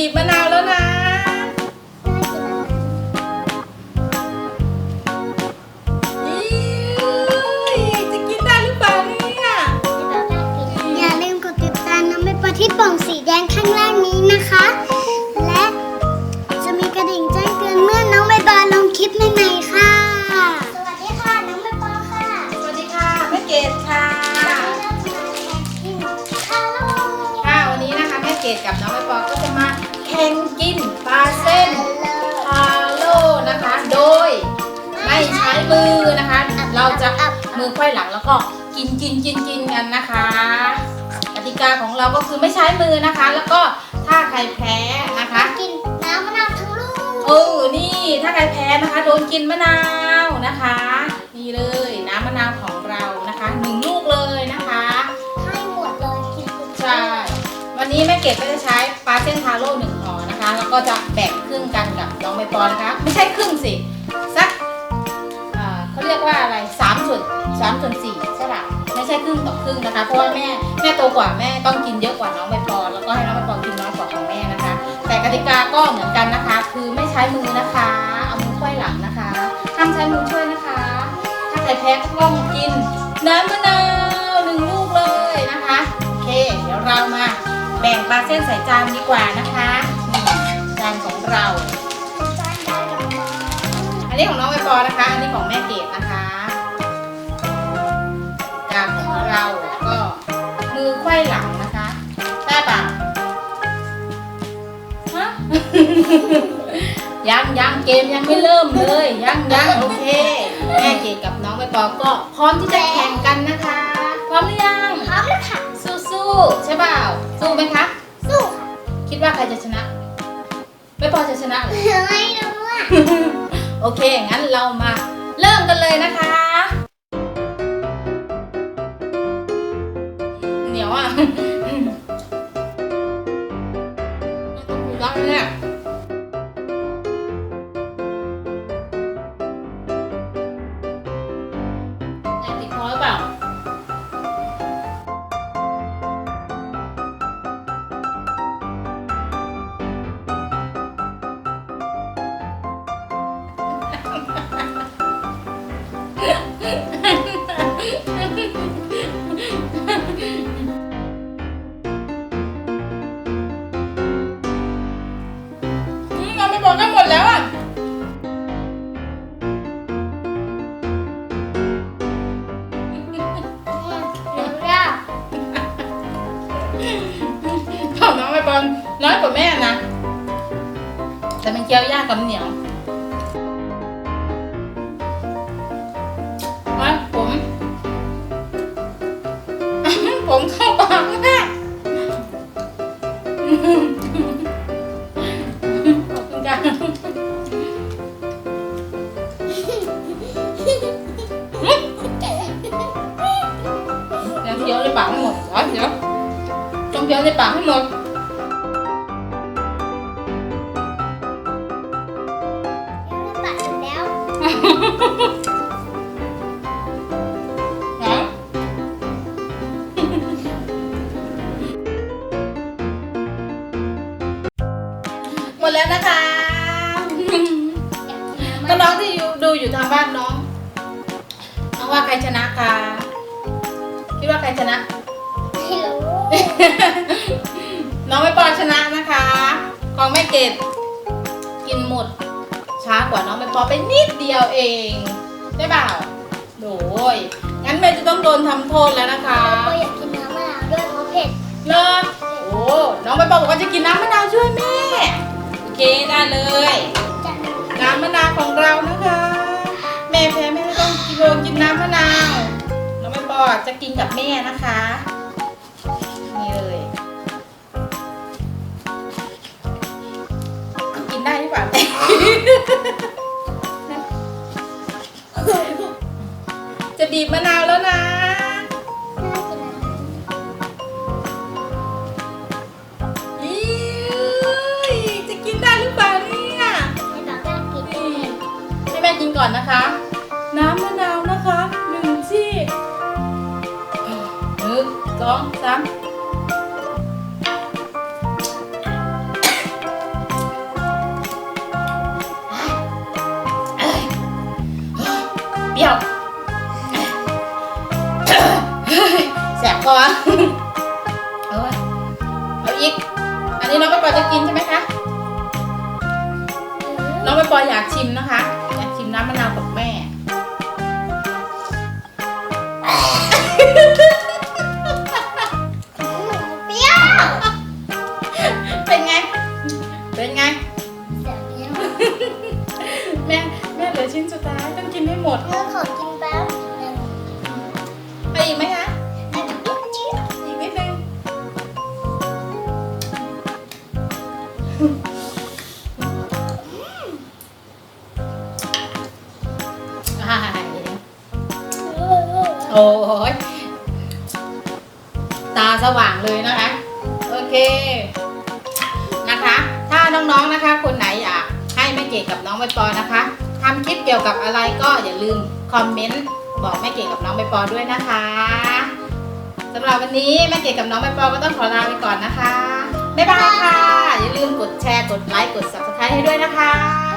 บีบมะนาวแล้วนะอี้จะกินได้หรือเปล่าเนี่ย อย่าลืมกดติดตามน้องใบปอที่ป่องสีแดงข้างล่างนี้นะคะ และจะมีกระดิ่งแจ้งเตือนเมื่อน้องใบปอลงคลิปใหม่ๆค่ะ สวัสดีค่ะ น้องใบปอค่ะสวัสดีค่ะแม่เกดค่ะฮัลโหลค่ะวันนี้นะคะแม่เกดกับน้องใบปอก็จะมา แข่งกินปลาเส้นฮาโลนะคะ โดยไม่ใช้มือนะคะ เราจะมือไขว้หลังแล้วก็กินกินกินกินกันนะคะกติกาของเราก็คือไม่ใช้มือนะคะ แล้วก็ถ้าใครแพ้นะคะ กินน้ำมะนาวทั้งลูกเออนี่ถ้าใครแพ้นะคะ โดนกินมะนาวนะคะ นี่เลยน้ำมะนาวของ นี้แม่เกดก็จะใช้ปลาเส้นทาโร่หนึ่งห่อนะคะ แล้วก็จะแบ่งครึ่งกันกับน้องใบปอนะคะ ไม่ใช่ครึ่งสิ สักเขาเรียกว่าอะไรสามส่วนสามส่วนสี่ใช่ป่ะไม่ใช่ครึ่งต่อครึ่งนะคะ เพราะว่าแม่แม่โตกว่าแม่ต้องกินเยอะกว่าน้องใบปอแล้วก็ให้น้องใบปอกินน้อยกว่าของแม่นะคะ แต่กติกาก็เหมือนกันนะคะ คือไม่ใช้มือนะคะ เอามือไขว้หลังนะคะห้ามใช้มือช่วยนะคะ ถ้าใครแพ้ก็ต้องกิน ปลาเส้นใส่จานดีกว่านะคะนี่จานของเรา อันนี้ของน้องใบปอนะคะ อันนี้ของแม่เกดนะคะจานของเราก็มือไขว้หลังนะคะได้ปะฮะ ยังยังเกมยังไม่เริ่มเลย ยังยังโอเค แม่เกดกับน้องใบปอก็พร้อมที่จะแข่งกันนะคะ พร้อมหรือยัง ใช่เปล่าสู้ไหมคะสู้ค่ะคิดว่าใครจะชนะใบปอจะชนะเหรอไม่รู้อะโอเคงั้นเรามาเริ่มกันเลยนะคะ เราไม่บอกกันหมดแล้วอะ ของน้องไม่บอลน้อยกว่าแม่นะ แต่มันเคี้ยวยากกับเหนียว ผมเข้าปากมากขอบคุณค่ะยังเคี้ยวในปากไม่หมดเหรอเดี๋ยวต้องเคี้ยวในปากให้หมดปัดแล้ว น้องที่อยู่ดูอยู่ทางบ้านน้องน้องว่าใครชนะคะคิดว่าใครชนะ ไม่รู้น้องไม่ปอชนะนะคะของแม่เกดกินหมด ช้ากว่าน้องไม่ปอไปนิดเดียวเองได้เปล่าโดยงั้นเมย์จะต้องโดนทำโทษแล้วนะคะก็อยากกินน้ำมะนาวด้วยเพราะเผ็ดเลิกโอ้น้องใบปอบอกว่าจะกินน้ำมะนาวช่วยแม่โอเคได้เลยจัดน้ำ มะนาวของเรานะคะ แม่แพ้แม่ไม่ต้องกินโดนกินน้ำมะนาวน้องใบปอจะกินกับแม่นะคะ นี่เลย กินได้หรือเปล่าจะบีบมะนาวแล้วนะ ก่อนนะคะ น้ำมะนาวนะคะหนึ่งที่หนึ่งสองสามเปรี้ยแสบคอเอาอีก อันนี้น้องไปปอจะกินใช่ไหมคะ น้องไปปออยากชิมนะคะ อ้ยตาสว่างเลยนะคะ โอเคนะคะ ถ้าน้องๆนะคะ คนไหนอยากให้แม่เกดกับน้องใบปอนะคะทำคลิปเกี่ยวกับอะไรก็อย่าลืมคอมเมนต์บอกแม่เกดกับน้องใบปอด้วยนะคะสำหรับวันนี้แม่เกดกับน้องใบปอก็ต้องขอลาไปก่อนนะคะบ๊ายบายค่ะ อย่าลืมกดแชร์กดไลค์กด subscribe ให้ด้วยนะคะ